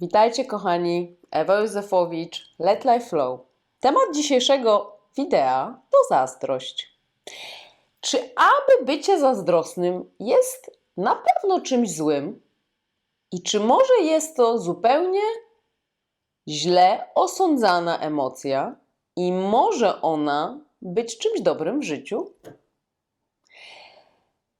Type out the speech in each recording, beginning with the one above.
Witajcie kochani, Ewa Józefowicz, Let Life Flow. Temat dzisiejszego wideo to zazdrość. Czy aby bycie zazdrosnym jest na pewno czymś złym? I czy może jest to zupełnie źle osądzana emocja i może ona być czymś dobrym w życiu?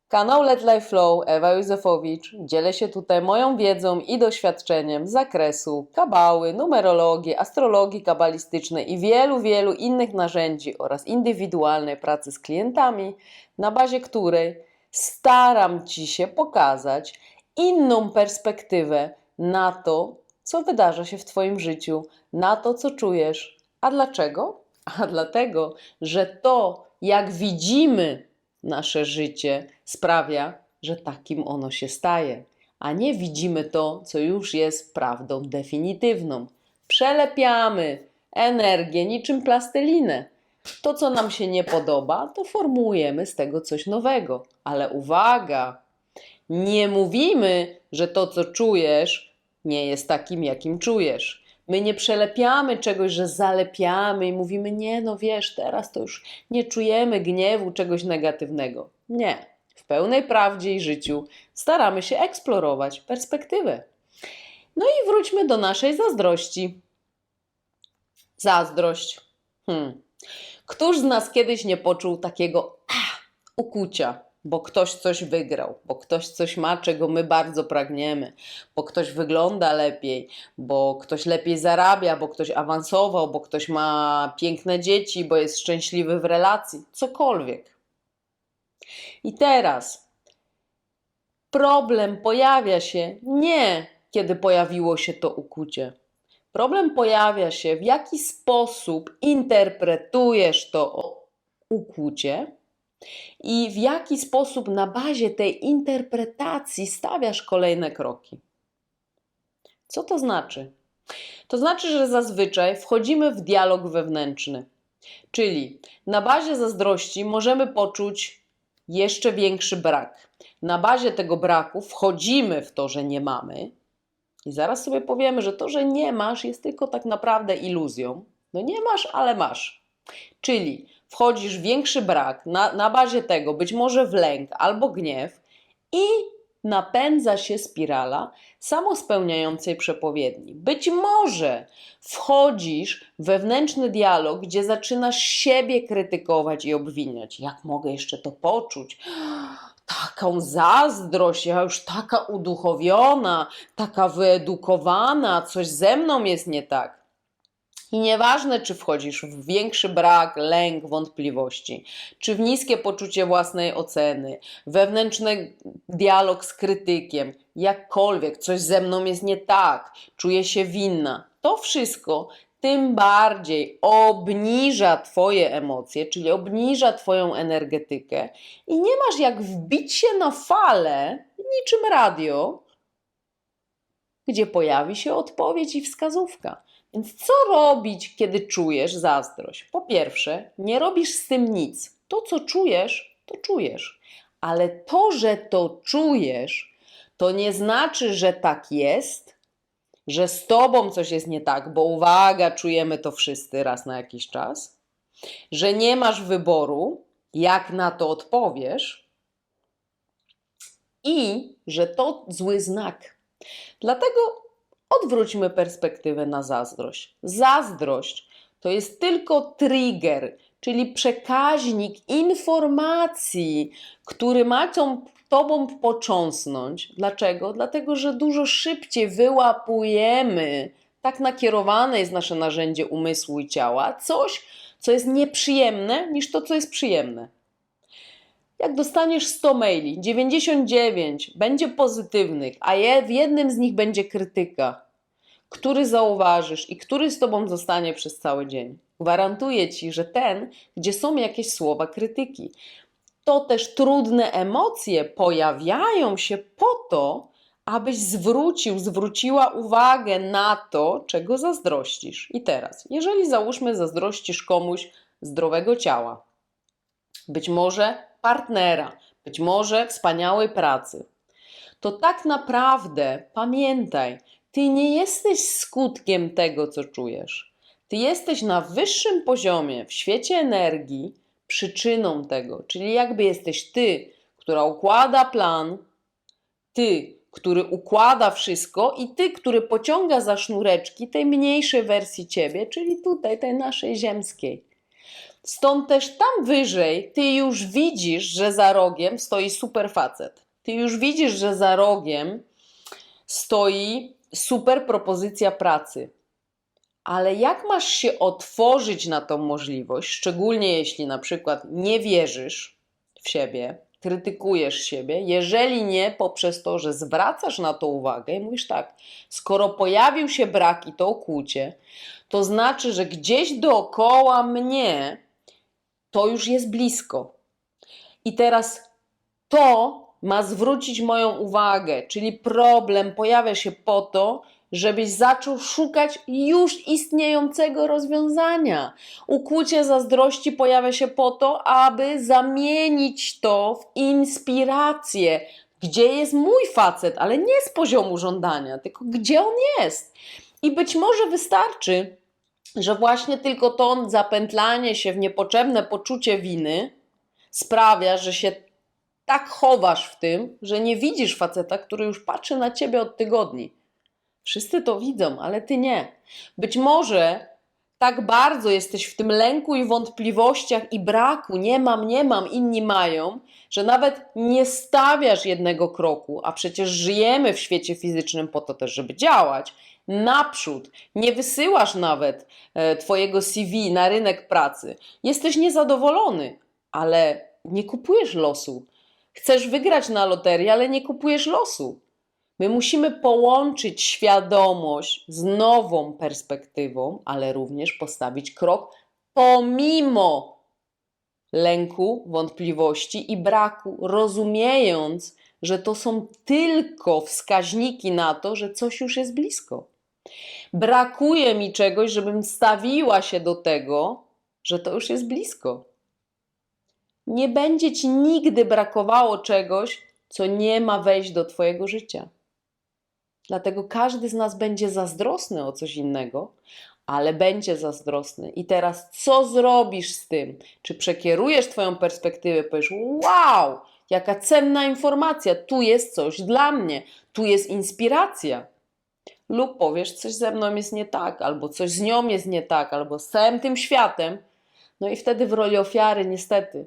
Kanał Let Life Flow, Ewa Józefowicz. Dzielę się tutaj moją wiedzą i doświadczeniem z zakresu kabały, numerologii, astrologii kabalistycznej i wielu, wielu innych narzędzi oraz indywidualnej pracy z klientami, na bazie której staram Ci się pokazać inną perspektywę na to, co wydarza się w Twoim życiu, na to, co czujesz. A dlaczego? A dlatego, że to, jak widzimy nasze życie sprawia, że takim ono się staje, a nie widzimy to, co już jest prawdą definitywną. Przelepiamy energię niczym plastelinę. To, co nam się nie podoba, to formułujemy z tego coś nowego. Ale uwaga! Nie mówimy, że to, co czujesz, nie jest takim, jakim czujesz. My nie przelepiamy czegoś, że zalepiamy i mówimy, nie, no wiesz, teraz to już nie czujemy gniewu, czegoś negatywnego. Nie. W pełnej prawdzie i życiu staramy się eksplorować perspektywę. No i wróćmy do naszej zazdrości. Zazdrość. Hmm. Któż z nas kiedyś nie poczuł takiego ah, ukucia, bo ktoś coś wygrał, bo ktoś coś ma, czego my bardzo pragniemy, bo ktoś wygląda lepiej, bo ktoś lepiej zarabia, bo ktoś awansował, bo ktoś ma piękne dzieci, bo jest szczęśliwy w relacji, cokolwiek. I teraz problem pojawia się nie kiedy pojawiło się to ukucie. Problem pojawia się, w jaki sposób interpretujesz to ukłucie i w jaki sposób na bazie tej interpretacji stawiasz kolejne kroki. Co to znaczy? To znaczy, że zazwyczaj wchodzimy w dialog wewnętrzny, czyli na bazie zazdrości możemy poczuć jeszcze większy brak. Na bazie tego braku wchodzimy w to, że nie mamy, i zaraz sobie powiemy, że to, że nie masz, jest tylko tak naprawdę iluzją. No nie masz, ale masz. Czyli wchodzisz w większy brak, na, na bazie tego być może w lęk albo gniew i napędza się spirala samospełniającej przepowiedni. Być może wchodzisz w wewnętrzny dialog, gdzie zaczynasz siebie krytykować i obwiniać. Jak mogę jeszcze to poczuć? Taką zazdrość, ja już taka uduchowiona, taka wyedukowana, coś ze mną jest nie tak. I nieważne, czy wchodzisz w większy brak, lęk, wątpliwości, czy w niskie poczucie własnej oceny, wewnętrzny dialog z krytykiem, jakkolwiek coś ze mną jest nie tak, czuję się winna, to wszystko tym bardziej obniża Twoje emocje, czyli obniża Twoją energetykę i nie masz jak wbić się na falę, niczym radio, gdzie pojawi się odpowiedź i wskazówka. Więc co robić, kiedy czujesz zazdrość? Po pierwsze, nie robisz z tym nic. To, co czujesz, to czujesz. Ale to, że to czujesz, to nie znaczy, że tak jest, że z tobą coś jest nie tak, bo uwaga, czujemy to wszyscy raz na jakiś czas, że nie masz wyboru, jak na to odpowiesz i że to zły znak. Dlatego odwróćmy perspektywę na zazdrość. Zazdrość to jest tylko trigger, czyli przekaźnik informacji, który ma tobą począsnąć. Dlaczego? Dlatego, że dużo szybciej wyłapujemy, tak nakierowane jest nasze narzędzie umysłu i ciała, coś, co jest nieprzyjemne, niż to, co jest przyjemne. Jak dostaniesz 100 maili, 99 będzie pozytywnych, a w jednym z nich będzie krytyka, który zauważysz i który z tobą zostanie przez cały dzień. Gwarantuję ci, że ten, gdzie są jakieś słowa krytyki, to też trudne emocje pojawiają się po to, abyś zwrócił, zwróciła uwagę na to, czego zazdrościsz. I teraz, jeżeli załóżmy, zazdrościsz komuś zdrowego ciała, być może partnera, być może wspaniałej pracy, to tak naprawdę pamiętaj, Ty nie jesteś skutkiem tego, co czujesz. Ty jesteś na wyższym poziomie w świecie energii przyczyną tego, czyli jakby jesteś ty, która układa plan, ty, który układa wszystko i ty, który pociąga za sznureczki tej mniejszej wersji ciebie, czyli tutaj, tej naszej ziemskiej. Stąd też tam wyżej ty już widzisz, że za rogiem stoi super facet. Ty już widzisz, że za rogiem stoi super propozycja pracy. Ale jak masz się otworzyć na tą możliwość, szczególnie jeśli na przykład nie wierzysz w siebie, krytykujesz siebie, jeżeli nie poprzez to, że zwracasz na to uwagę i mówisz tak, skoro pojawił się brak i to kłucie, to znaczy, że gdzieś dookoła mnie to już jest blisko. I teraz to ma zwrócić moją uwagę, czyli problem pojawia się po to, żebyś zaczął szukać już istniejącego rozwiązania. Ukłucie zazdrości pojawia się po to, aby zamienić to w inspirację. Gdzie jest mój facet, ale nie z poziomu żądania, tylko gdzie on jest. I być może wystarczy, że właśnie tylko to zapętlanie się w niepotrzebne poczucie winy sprawia, że się tak chowasz w tym, że nie widzisz faceta, który już patrzy na ciebie od tygodni. Wszyscy to widzą, ale ty nie. Być może tak bardzo jesteś w tym lęku i wątpliwościach i braku, nie mam, nie mam, inni mają, że nawet nie stawiasz jednego kroku, a przecież żyjemy w świecie fizycznym po to też, żeby działać. Naprzód, nie wysyłasz nawet e, Twojego CV na rynek pracy. Jesteś niezadowolony, ale nie kupujesz losu. Chcesz wygrać na loterię, ale nie kupujesz losu. My musimy połączyć świadomość z nową perspektywą, ale również postawić krok pomimo lęku, wątpliwości i braku, rozumiejąc, że to są tylko wskaźniki na to, że coś już jest blisko. Brakuje mi czegoś, żebym stawiła się do tego, że to już jest blisko. Nie będzie ci nigdy brakowało czegoś, co nie ma wejść do Twojego życia. Dlatego każdy z nas będzie zazdrosny o coś innego, ale będzie zazdrosny. I teraz co zrobisz z tym? Czy przekierujesz Twoją perspektywę, powiesz: Wow, jaka cenna informacja, tu jest coś dla mnie, tu jest inspiracja. Lub powiesz, coś ze mną jest nie tak, albo coś z nią jest nie tak, albo z całym tym światem. No i wtedy w roli ofiary, niestety,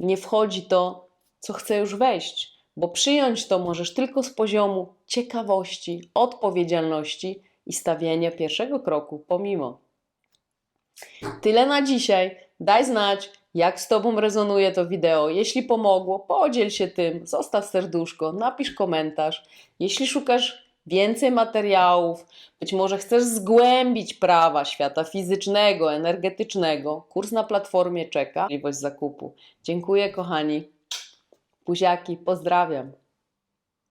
nie wchodzi to, co chce już wejść, bo przyjąć to możesz tylko z poziomu ciekawości, odpowiedzialności i stawiania pierwszego kroku pomimo. Tyle na dzisiaj. Daj znać, jak z Tobą rezonuje to wideo. Jeśli pomogło, podziel się tym, zostaw serduszko, napisz komentarz. Jeśli szukasz więcej materiałów, być może chcesz zgłębić prawa świata fizycznego, energetycznego, kurs na platformie czeka, możliwość zakupu. Dziękuję, kochani. Kužáky, pozdravím.